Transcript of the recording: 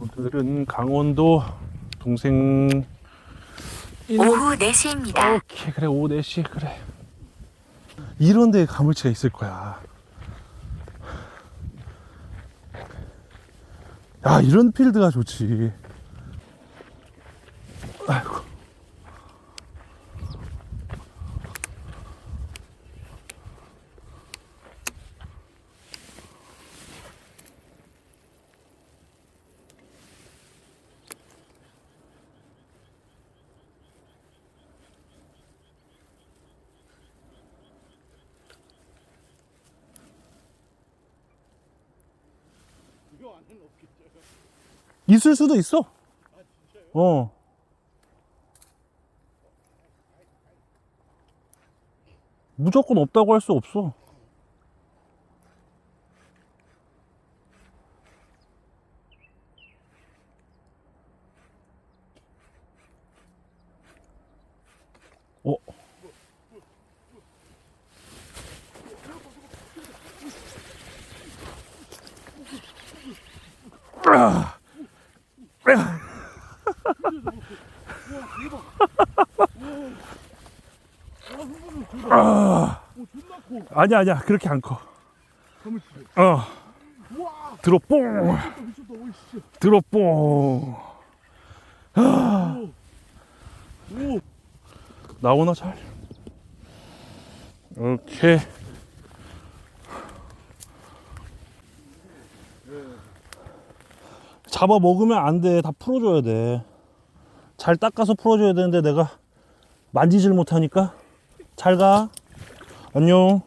오늘은 강원도 동생 오후 4시입니다. 오케이 그래 오후 4시 그래. 이런 데에 가물치가 있을 거야. 야 이런 필드가 좋지 있을 수도 있어. 어. 무조건 없다고 할 수 없어. 어 아니야 아니야. 그렇게 안 커. 어. 들어 뽕. 들어 뽕. 아. 나오나 잘. 오케이 잡아 먹으면 안 돼 다 풀어줘야 돼 잘 닦아서 풀어줘야 되는데 내가 만지질 못하니까. 잘 가. 안녕